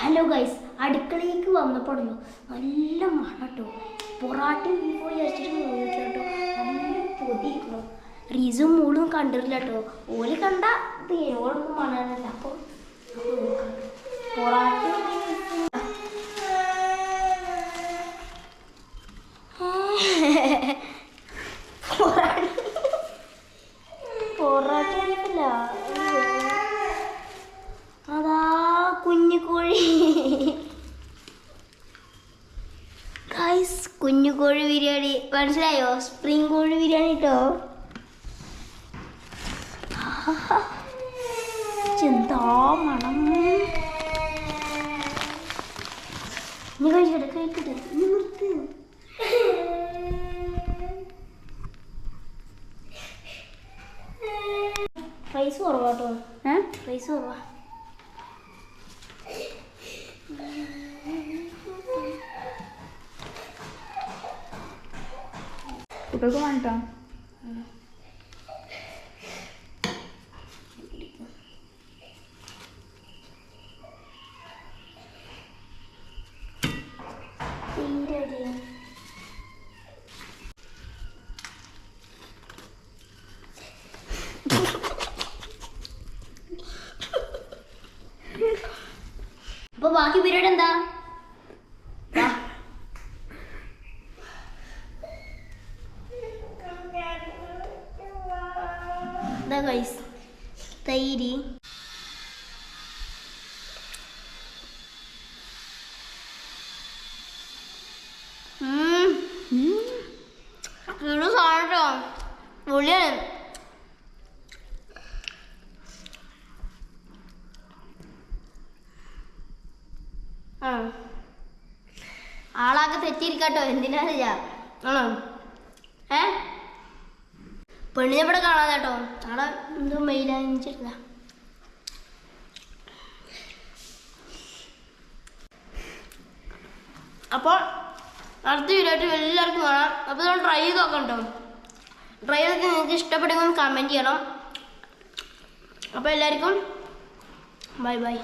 Hello guys അടുക്കളയിലേക്ക് വന്നപ്പോഴല്ലോ നല്ല മണം കേട്ടോ. പൊറാട്ട പോയി കേട്ടോ. നല്ല പൊതിയിരിക്കണം റീസും മൂളും കണ്ടിട്ടില്ല കേട്ടോ. ഓൽ കണ്ട ഓളൊന്നും മണമല്ല അപ്പോൾ പൊറാട്ട പൊറാട്ട കഴിക്കില്ല അതാ കുഞ്ഞു കോഴി ഗൈസ് കുഞ്ഞു കോഴി ബിരിയാണി. മനസ്സിലായോ? സ്പ്രിംഗ് കോഴി ബിരിയാണി കേട്ടോ ചിന്താ മണം? നീ കഴിക്കട്ടെ കഴിക്കട്ടെ. നീ നിർത്ത്. പ്രൈസ് കുറവാട്ടോ ഏ? പ്രൈസ് കുറവാ. കുട്ടികൾക്ക് തീരെ അപ്പൊ ബാക്കി പീരീഡ് എന്താ? ഇതാ ഗൈസ് തൈര് സാധനം പൊളിയാണ് ആ. ആളാകെ തെറ്റിയിരിക്കട്ടോ എന്തിനാ ചെയ്യാ? ആണോ? പെണ്ണിനെ ഇവിടെ കാണാൻ കേട്ടോ നാളെ എന്തോ മെയിലാഞ്ചിട്ടില്ല അപ്പോൾ അടുത്ത വീഡിയോ ആയിട്ട് എല്ലാവർക്കും കാണാം. അപ്പോൾ നമ്മൾ ട്രൈ ചെയ്ത് നോക്കണ്ടോ ട്രൈ ചെയ്തൊക്കെ നിങ്ങൾക്ക് ഇഷ്ടപ്പെടുമെന്ന് കമന്റ് ചെയ്യണം. അപ്പോൾ എല്ലാവർക്കും ബൈ ബൈ